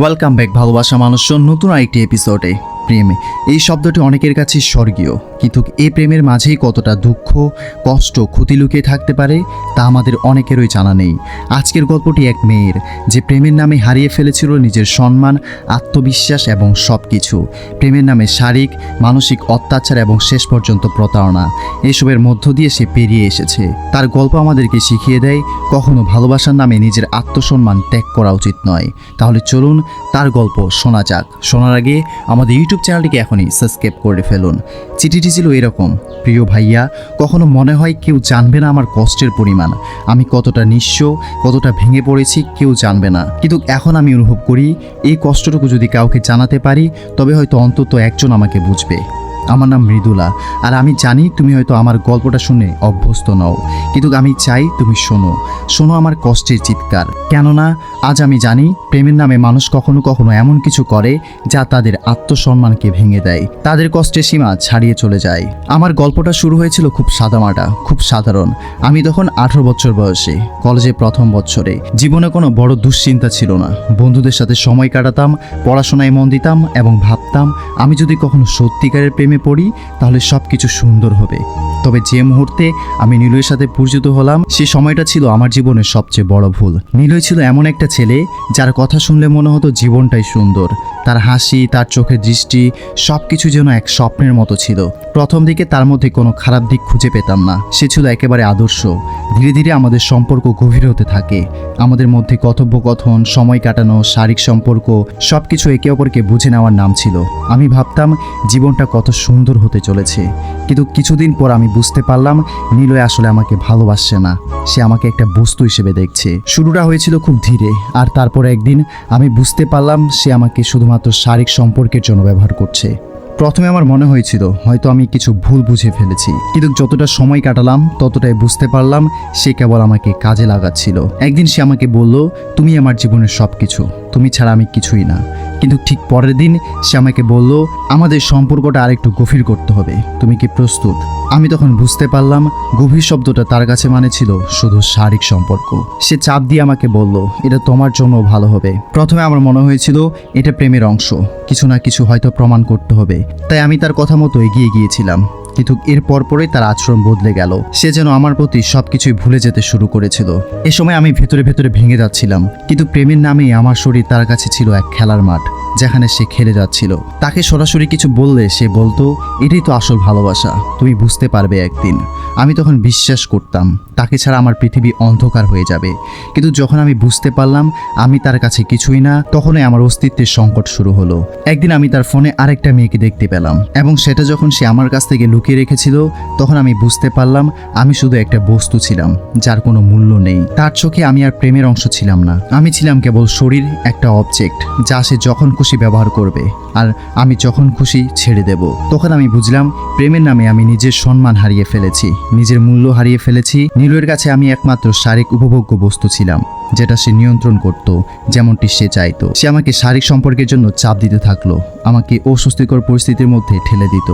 Welcome back ভালোবাসা মানুষজন নতুন আরেকটি এপিসোডে প্রেম। এই শব্দটি অনেকের কাছে স্বর্গীয়। কিন্তু এই প্রেমের মাঝেই কতটা দুঃখ, কষ্ট, ক্ষতি লুকিয়ে থাকতে পারে, তা আমাদের অনেকেরই জানা নেই। আজকের গল্পটি এক মেয়ের, যে প্রেমের নামে হারিয়ে ফেলেছিল নিজের সম্মান, আত্মবিশ্বাস এবং সব কিছু প্রেমের নামে শারীরিক, মানসিক অত্যাচার এবং শেষ পর্যন্ত প্রতারণা। এসবের মধ্য দিয়ে সে পেরিয়ে এসেছে। তার গল্প আমাদেরকে শিখিয়ে দেয়, কখনো ভালোবাসার নামে নিজের আত্মসম্মান ত্যাগ করা উচিত নয়। তাহলে চলুন তার গল্প শোনা যাক। শোনার আগে আমাদের ইউটিউব চ্যানেলটিকে এখনই সাবস্ক্রাইব করে ফেলুন। চিঠিটি ছিল এরকম, প্রিয় ভাইয়া, কখনো মনে হয় কেউ জানবে না আমার কষ্টের পরিমাণ। আমি কতটা নিঃস্ব, কতটা ভেঙে পড়েছি, কেউ জানবে না। কিন্তু এখন আমি অনুভব করি, এই কষ্টটুকু যদি কাউকে জানাতে পারি, তবে হয়তো অন্তত একজন আমাকে বুঝবে। আমার নাম মৃদুলা, আর আমি জানি তুমি হয়তো আমার গল্পটা শুনে অভ্যস্ত নও। কিন্তু আমি চাই তুমি শোনো। শোনো আমার কষ্টের চিৎকার। কেননা, আজ আমি জানি প্রেমের নামে মানুষ কখনো কখনো এমন কিছু করে যা তাদের আত্মসম্মানকে ভেঙে দেয়। তাদের কষ্টের সীমা ছাড়িয়ে চলে যায়। আমার গল্পটা শুরু হয়েছিল খুব সাদামাটা, খুব সাধারণ। আমি তখন আঠারো বছর বয়সে, কলেজে প্রথম বছরে। জীবনে কোনো বড় দুশ্চিন্তা ছিল না। বন্ধুদের সাথে সময় কাটাতাম, পড়াশোনায় মন দিতাম এবং ভাবতাম, আমি যদি কখনো সত্যিকারের প্রেমে পড়ি, তাহলে সব কিছু সুন্দর হবে। তবে যে মুহূর্তে আমি নীলয়ের সাথে পরিচিত হলাম, সে সময়টা ছিল আমার জীবনের সবচেয়ে বড় ভুল। নীলয় ছিল এমন একটা ছেলে, যার কথা শুনলে মনে হতো জীবনটাই সুন্দর। তার হাসি, তার চোখের দৃষ্টি সব কিছু যেন এক স্বপ্নের মতো ছিল। প্রথম দিকে তার মধ্যে কোনো খারাপ দিক খুঁজে পেতাম না। সে ছিল একেবারে আদর্শ। ধীরে ধীরে আমাদের সম্পর্ক গভীর হতে থাকে। আমাদের মধ্যে কথোপকথন, সময় কাটানো, শারীরিক সম্পর্ক সব কিছু একে অপরকে বুঝে নেওয়ার নাম ছিল। আমি ভাবতাম, জীবনটা কত সুন্দর হতে চলেছে। কিন্তু কিছুদিন পর আমি বুঝতে পারলাম, নীলয় আসলে আমাকে ভালোবাসছে না। সে আমাকে একটা বস্তু হিসেবে দেখছে। শুরুটা হয়েছিল খুব ধীরে, আর তারপর একদিন আমি বুঝতে পারলাম, সে আমাকে শুধুমাত্র শারীরিক সম্পর্কের জন্য ব্যবহার করছে। প্রথমে আমার মনে হয়েছিল, হয়তো আমি কিছু ভুল বুঝে ফেলেছি। কিন্তু যতটা সময় কাটালাম, ততটাই বুঝতে পারলাম সে কেবল আমাকে কাজে লাগাচ্ছিল। একদিন সে আমাকে বলল, তুমি আমার জীবনের সব কিছু তুমি ছাড়া আমি কিছুই না। কিন্তু ঠিক পরের দিন সে আমাকে বলল, আমাদের সম্পর্কটা আরেকটু গভীর করতে হবে। তুমি কি প্রস্তুত? আমি তখন বুঝতে পারলাম গভীর শব্দটা তার কাছে মানে ছিল শুধু শারীরিক সম্পর্ক। সে চাপ দিয়ে আমাকে বলল, এটা তোমার জন্য ভালো হবে। প্রথমে আমার মনে হয়েছিল এটা প্রেমের অংশ। কিছু না কিছু হয়তো প্রমাণ করতে হবে। তাই আমি তার কথা মতো এগিয়ে গিয়েছিলাম। কিন্তু এর পরপরই তার আচরণ বদলে গেল। সে যেন আমার প্রতি সবকিছুই ভুলে যেতে শুরু করেছিল। এ সময় আমি ভেতরে ভেতরে ভেঙে যাচ্ছিলাম, কিন্তু প্রেমের নামেই আমার শরীর তার কাছে ছিল এক খেলার মাঠ, যেখানে সে খেলে যাচ্ছিল। তাকে সরাসরি কিছু বললে সে বলতো, এটাই তো আসল ভালোবাসা, তুমি বুঝতে পারবে একদিন। আমি তখন বিশ্বাস করতাম। তাকে ছাড়া আমার পৃথিবী অন্ধকার হয়ে যাবে। কিন্তু যখন আমি বুঝতে পারলাম আমি তার কাছে কিছুই না, তখনই আমার অস্তিত্বের সংকট শুরু হলো। একদিন আমি তার ফোনে আরেকটা মেয়েকে দেখতে পেলাম এবং সেটা যখন সে আমার কাছ থেকে লুকিয়ে রেখেছিল, তখন আমি বুঝতে পারলাম আমি শুধু একটা বস্তু ছিলাম, যার কোনো মূল্য নেই। তার চোখে আমি আর প্রেমের অংশ ছিলাম না। আমি ছিলাম কেবল শরীর, একটা অবজেক্ট যা সে যখন খুশি ব্যবহার করবে। আর আমি যখন খুশি ছেড়ে দেব। তখন আমি বুঝলাম প্রেমের নামে আমি নিজের সম্মান হারিয়ে ফেলেছি, নিজের মূল্য হারিয়ে ফেলেছি। নীলের কাছে আমি একমাত্র শারীরিক উপভোগ্য বস্তু ছিলাম, যেটা সে নিয়ন্ত্রণ করত, যেমনটি সে চাইতো। সে আমাকে শারীরিক সম্পর্কের জন্য চাপ দিতে থাকল, আমাকে অস্বস্তিকর পরিস্থিতির মধ্যে ঠেলে দিত।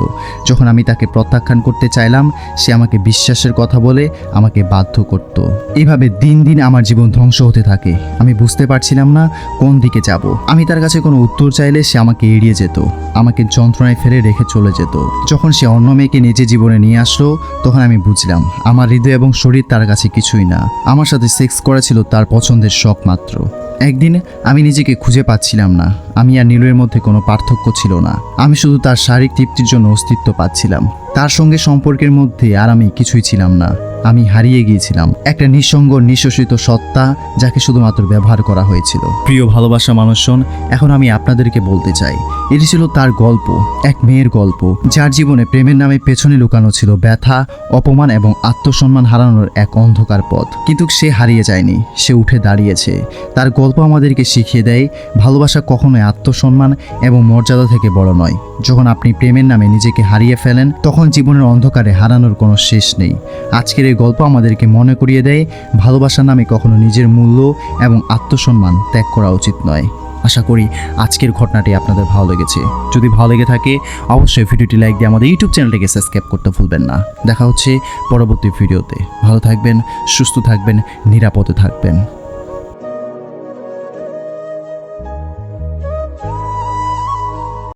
যখন আমি তাকে প্রত্যাখ্যান করতে চাইলাম, সে আমাকে বিশ্বাসের কথা বলে আমাকে বাধ্য করত। এইভাবে দিন দিন আমার জীবন ধ্বংস হতে থাকে। আমি বুঝতে পারছিলাম না কোন দিকে যাব। আমি তার কাছে কোনো উত্তর চাইলে সে আমাকে এড়িয়ে যেত। আমাকে যন্ত্রণায় ফেলে রেখে চলে যেত। যখন সে অন্য মেয়েকে নিজে জীবনে নিয়ে আসলো, তখন আমি বুঝলাম, আমার হৃদয় এবং শরীর তার কাছে কিছুই না। আমার সাথে সেক্স করা ছিল তার পছন্দের শখ মাত্র। একদিন আমি নিজেকে খুঁজে পাচ্ছিলাম না। আমি আর নীলের মধ্যে কোনো পার্থক্য ছিল না। আমি শুধু তার শারীরিক তৃপ্তির জন্য অস্তিত্ব পাচ্ছিলাম। তার সঙ্গে সম্পর্কের মধ্যে আর আমি কিছুই ছিলাম না। আমি হারিয়ে গিয়েছিলাম। একটা নিঃসঙ্গ নিঃশ্বসিত সত্তা যাকে শুধুমাত্র ব্যবহার করা হয়েছিল। প্রিয় ভালোবাসা মানুষজন, এখন আমি আপনাদেরকে বলতে চাই। এটি ছিল তার গল্প, এক মেয়ের গল্প, যার জীবনে প্রেমের নামে পেছনে লুকানো ছিল ব্যথা, অপমান এবং আত্মসম্মান হারানোর এক অন্ধকার পথ। কিন্তু সে হারিয়ে যায়নি, সে উঠে দাঁড়িয়েছে। তার গল্প আমাদেরকে শিখিয়ে দেয়, ভালোবাসা কখনোই আত্মসম্মান এবং মর্যাদা থেকে বড় নয়। যখন আপনি প্রেমের নামে নিজেকে হারিয়ে ফেলেন, তখন জীবনের অন্ধকারে হারানোর কোনো শেষ নেই। আজকের এই গল্প আমাদেরকে মনে করিয়ে দেয়, ভালোবাসার নামে কখনো নিজের মূল্য এবং আত্মসম্মান ত্যাগ করা উচিত নয়। আশা করি আজকের ঘটনাটি আপনাদের ভালো লেগেছে। যদি ভালো লেগে থাকে, অবশ্যই ভিডিওটি লাইক দিয়ে আমাদের ইউটিউব চ্যানেলটিকে সাবস্ক্রাইব করতে ভুলবেন না। দেখা হচ্ছে পরবর্তী ভিডিওতে। ভালো থাকবেন, সুস্থ থাকবেন, নিরাপদে থাকবেন।